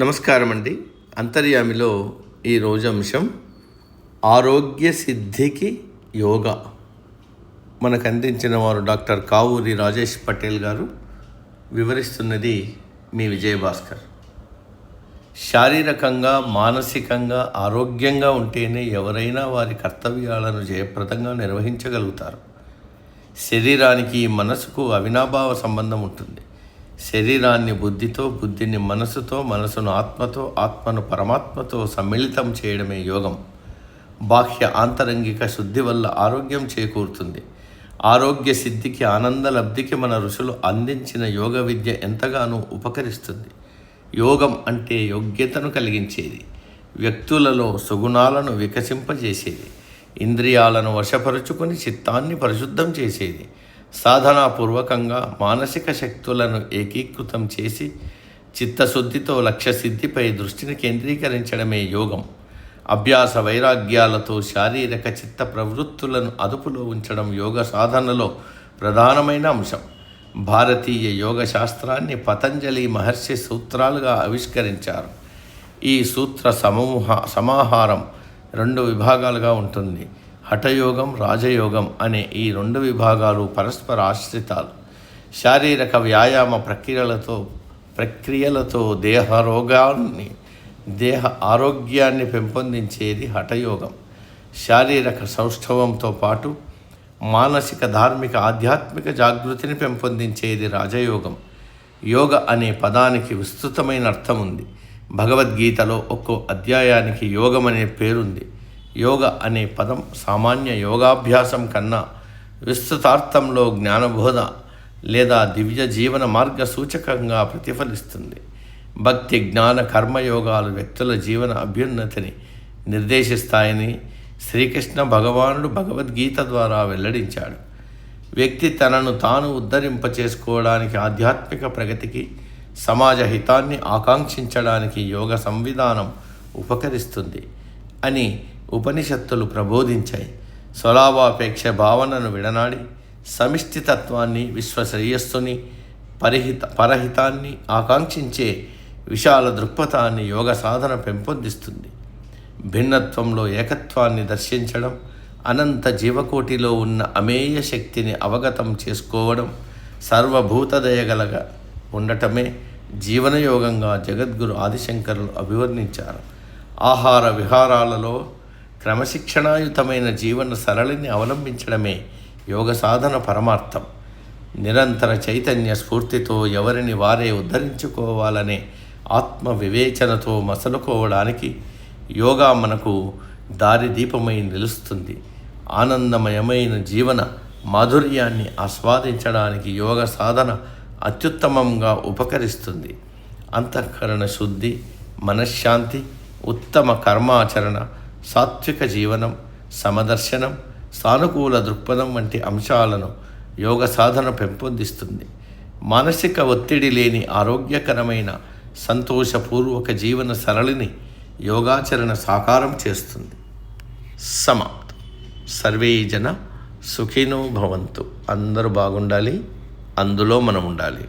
నమస్కారం అండి అంతర్యామిలో ఈ రోజు అంశం ఆరోగ్య సిద్ధికి యోగా. మనకు అందించిన వారు డాక్టర్ కావూరి రాజేష్ పటేల్ గారు వివరిస్తున్నది మీ విజయభాస్కర్. శారీరకంగా మానసికంగా ఆరోగ్యంగా ఉంటేనే ఎవరైనా వారి కర్తవ్యాలను జయప్రదంగా నిర్వహించగలుగుతారు. శరీరానికి మనసుకు అవినాభావ సంబంధం ఉంటుంది. శరీరాన్ని బుద్ధితో బుద్ధిని మనసుతో మనసును ఆత్మతో ఆత్మను పరమాత్మతో సమ్మిళితం చేయడమే యోగం. బాహ్య ఆంతరంగిక శుద్ధి వల్ల ఆరోగ్యం చేకూరుతుంది. ఆరోగ్య సిద్ధికి ఆనంద లబ్ధికి మన ఋషులు అందించిన యోగ విద్య ఎంతగానో ఉపకరిస్తుంది. యోగం అంటే యోగ్యతను కలిగించేది. వ్యక్తులలో సుగుణాలను వికసింపజేసేది. ఇంద్రియాలను వశపరుచుకొని చిత్తాన్ని పరిశుద్ధం చేసేది. సాధనాపూర్వకంగా మానసిక శక్తులను ఏకీకృతం చేసి చిత్తశుద్ధితో లక్ష్య సిద్ధిపై దృష్టిని కేంద్రీకరించడమే యోగం. అభ్యాస వైరాగ్యాలతో శారీరక చిత్త ప్రవృత్తులను అదుపులో ఉంచడం యోగ సాధనలో ప్రధానమైన అంశం. భారతీయ యోగ శాస్త్రాన్ని పతంజలి మహర్షి సూత్రాలుగా ఆవిష్కరించారు. ఈ సూత్ర సమూహ సమాహారం రెండు విభాగాలుగా ఉంటుంది. హఠయోగం రాజయోగం అనే ఈ రెండు విభాగాలు పరస్పర ఆశ్రితాలు. శారీరక వ్యాయామ ప్రక్రియలతో ప్రక్రియలతో దేహ రోగాన్ని దేహ ఆరోగ్యాన్ని పెంపొందించేది హఠయోగం. శారీరక సౌష్ఠవంతో పాటు మానసిక ధార్మిక ఆధ్యాత్మిక జాగృతిని పెంపొందించేది రాజయోగం. యోగ అనే పదానికి విస్తృతమైన అర్థం ఉంది భగవద్గీతలో ఒక్కో అధ్యాయానికి యోగం అనే పేరుంది. యోగ అనే పదం సామాన్య యోగాభ్యాసం కన్నా విస్తృతార్థంలో జ్ఞానబోధ లేదా దివ్య జీవన మార్గ సూచకంగా ప్రతిఫలిస్తుంది. భక్తి జ్ఞాన కర్మయోగాలు వ్యక్తుల జీవన అభ్యున్నతిని నిర్దేశిస్తాయని శ్రీకృష్ణ భగవానుడు భగవద్గీత ద్వారా వెల్లడించాడు. వ్యక్తి తనను తాను ఉద్ధరింప చేసుకోవడానికి ఆధ్యాత్మిక ప్రగతికి సమాజ హితాన్ని ఆకాంక్షించడానికి యోగ సంవిధానం ఉపకరిస్తుంది అని ఉపనిషత్తులు ప్రబోధించాయి. స్వలాభాపేక్ష భావనను విడనాడి సమిష్టితత్వాన్ని విశ్వశ్రేయస్సుని పరిహిత పరహితాన్ని ఆకాంక్షించే విశాల దృక్పథాన్ని యోగ సాధన పెంపొందిస్తుంది. భిన్నత్వంలో ఏకత్వాన్ని దర్శించడం అనంత జీవకోటిలో ఉన్న అమేయ శక్తిని అవగతం చేసుకోవడం సర్వభూతదయగలగా ఉండటమే జీవనయోగంగా జగద్గురు ఆదిశంకరులు అభివర్ణించారు. ఆహార విహారాలలో క్రమశిక్షణాయుతమైన జీవన సరళిని అవలంబించడమే యోగ సాధన పరమార్థం. నిరంతర చైతన్య స్ఫూర్తితో ఎవరిని వారే ఉద్ధరించుకోవాలనే ఆత్మ వివేచనతో మసలుకోవడానికి యోగా మనకు దారిదీపమై నిలుస్తుంది. ఆనందమయమైన జీవన మాధుర్యాన్ని ఆస్వాదించడానికి యోగ సాధన అత్యుత్తమంగా ఉపకరిస్తుంది. అంతఃకరణ శుద్ధి మనశ్శాంతి ఉత్తమ కర్మాచరణ సాత్విక జీవనం సమదర్శనం సానుకూల దృక్పథం వంటి అంశాలను యోగ సాధన పెంపొందిస్తుంది. మానసిక ఒత్తిడి లేని ఆరోగ్యకరమైన సంతోషపూర్వక జీవన సరళిని యోగాచరణ సాకారం చేస్తుంది. సమాప్తం. సర్వే జన సుఖినో భవంతు. అందరూ బాగుండాలి. అందులో మనం ఉండాలి.